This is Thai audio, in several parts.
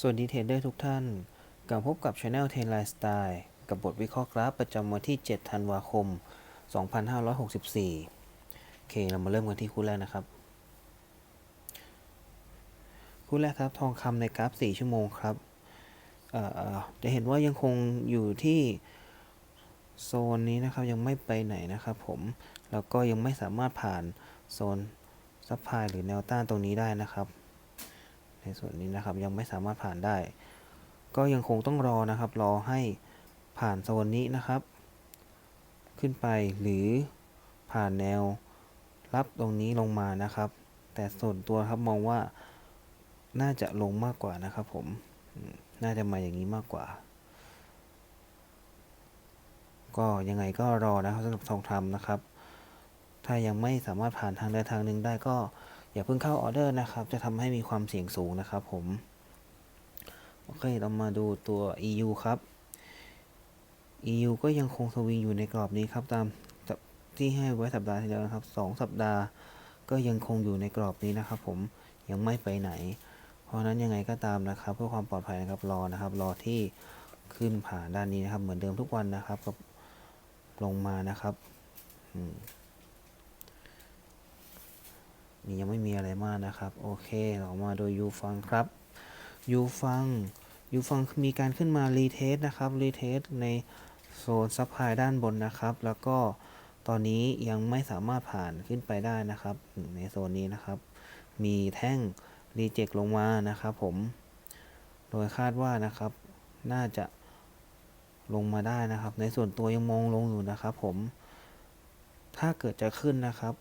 สวัสดีเทรดเดอร์ทุกท่าน กลับพบกับ Channel t r a d Line Style กับบทวิเคราะห์กราฟประจำวันที่ 7 ธันวาคม 2564 โอเค เรามาเริ่มกันที่คู่แรกนะครับ คู่แรกครับ ทองคำในกราฟ 4 ชั่วโมงครับ จะเห็นว่ายังคงอยู่ที่โซนนี้นะครับ ยังไม่ไปไหนนะครับผม แล้วก็ยังไม่สามารถผ่านโซนซัพพลายหรือแนวต้านตรงนี้ได้นะครับ ในส่วนนี้นะครับ ยังไม่สามารถผ่านได้ ก็ยังคงต้องรอนะครับ รอให้ผ่านโซนนี้นะครับ ขึ้นไปหรือผ่านแนวรับตรงนี้ลงมานะครับ แต่ส่วนตัวครับมองว่าน่าจะลงมากกว่านะครับ ผมน่าจะมาอย่างนี้มากกว่า ก็ยังไงก็รอนะครับสำหรับทองคำนะครับ ถ้ายังไม่สามารถผ่านทางใดทางหนึ่งได้ก็ อย่าเพิ่งเข้าออเดอร์นะครับ จะทำให้มีความเสี่ยงสูงนะครับผม โอเค เรามาดูตัว EU ครับ EU ก็ยังคงสวิงอยู่ในกรอบนี้ครับ ตามที่ให้ไว้สัปดาห์ที่แล้วนะครับ 2 สัปดาห์ก็ยังคงอยู่ในกรอบนี้นะครับ ผม ยังไม่ไปไหน เพราะฉะนั้นยังไงก็ตามนะครับ เพื่อความปลอดภัยนะครับ รอนะครับ รอที่ขึ้นผ่านด้านนี้นะครับ เหมือนเดิมทุกวันนะครับกับลงมานะครับ อืม นี่ยังไม่มีอะไรมากนะครับ โอเค เรามาโดยยูฟังครับยูฟังยูฟังมีการขึ้นมารีเทสนะครับรีเทสในโซนซัพพลายด้านบนนะครับ แล้วก็ตอนนี้ยังไม่สามารถผ่านขึ้นไปได้นะครับ ในโซนนี้นะครับ มีแท่งรีเจ็คลงมานะครับผม โดยคาดว่านะครับ น่าจะลงมาได้นะครับ ในส่วนตัวยังมองลงอยู่นะครับผม ถ้าเกิดจะขึ้นนะครับ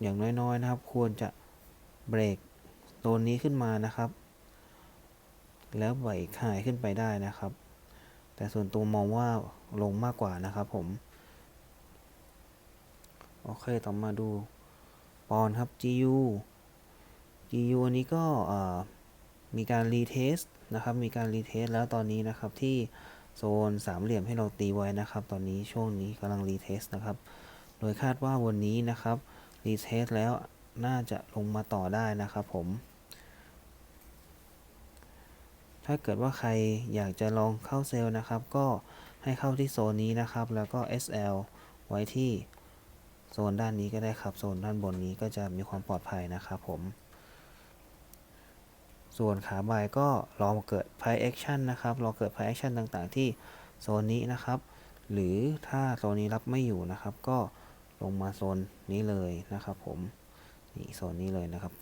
อย่างน้อยๆนะครับ ควรจะเบรกโซนนี้ขึ้นมานะครับ แล้วไหวขายขึ้นไปได้นะครับ แต่ส่วนตัวมองว่าลงมากกว่านะครับผม โอเคต่อมาดูปอนครับ GU GU อันนี้ก็มีการรีเทสนะครับ มีการรีเทสแล้วตอนนี้นะครับที่โซนสามเหลี่ยมให้เราตีไว้นะครับ ตอนนี้ช่วงนี้กำลังรีเทสนะครับ โดยคาดว่าวันนี้นะครับ รีเทสแล้วน่าจะลงมาต่อได้นะครับผม ถ้าเกิดว่าใครอยากจะลองเข้าเซลล์นะครับ ก็ให้เข้าที่โซนนี้นะครับ แล้วก็ SL ไว้ที่โซนด้านนี้ก็ได้ครับ โซนด้านบนนี้ก็จะมีความปลอดภัยนะครับผม ส่วนขาบายก็รอเกิด price action นะครับ รอเกิด price action ต่างๆ ที่โซนนี้นะครับ หรือถ้าโซนนี้รับไม่อยู่นะครับ ก็ ลงมาโซนนี้เลยนะครับ ผมนี่โซนนี้เลยนะครับ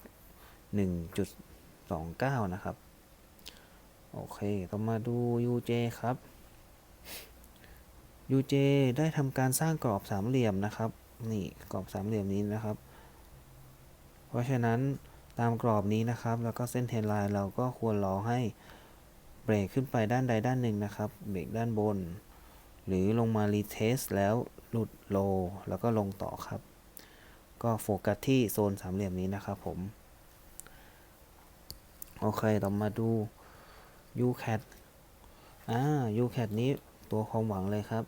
1.29 นะครับ โอเค ต่อมาดู UJ ครับ UJ ได้ทำการสร้างกรอบสามเหลี่ยมนะครับ นี่กรอบสามเหลี่ยมนี้นะครับ เพราะฉะนั้นตามกรอบนี้นะครับ แล้วก็เส้นเทนไลน์เราก็ควรรอให้เบรกขึ้นไปด้านใดด้านหนึ่งนะครับ เบรกด้านบน หรือลงมารีเทสแล้วหลุดโล แล้วก็ลงต่อครับ ก็โฟกัสที่โซนสามเหลี่ยมนี้นะครับผม โอเค ต่อมาดู UCAT อ่า UCAT นี้ตัวความหวังเลยครับ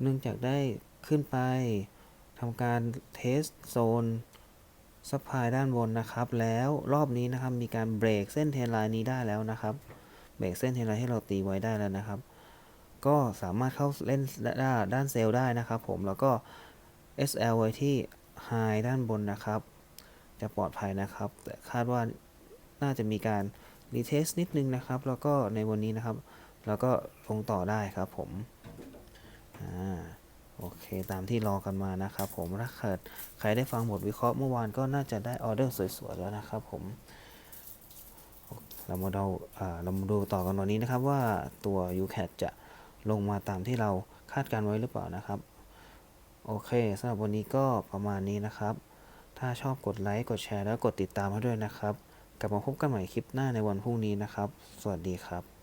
เนื่องจากได้ขึ้นไปทำการเทสโซนซัพพลายด้านบนนะครับ แล้วรอบนี้นะครับมีการเบรกเส้นเทนไลน์นี้ได้แล้วนะครับ เบรกเส้นเทนไลน์ให้เราตีไว้ได้แล้วนะครับ ก็สามารถเข้าเล่นด้านเซลล์ได้นะครับผมแล้วก็ SL ไว้ที่ High ด้านบนนะครับ จะปลอดภัยนะครับ แต่คาดว่าน่าจะมีการรีเทสนิดนึงนะครับ แล้วก็ในวันนี้นะครับ แล้วก็ลงต่อได้ครับผมอ่าโอเค ตามที่รอกันมานะครับผมถ้าเกิดใครได้ฟังบทวิเคราะห์เมื่อวานก็น่าจะได้ออเดอร์สวยๆแล้วนะครับผมเรามาดูเรามาดูต่อกันวันนี้นะครับว่าตัว UCAT จะ ลงมาตามที่เราคาดการไว้หรือเปล่านะครับ โอเคสำหรับวันนี้ก็ประมาณนี้นะครับ ถ้าชอบกดไลค์กดแชร์แล้วกดติดตามให้ด้วยนะครับ กลับมาพบกันใหม่คลิปหน้าในวันพรุ่งนี้นะครับ สวัสดีครับ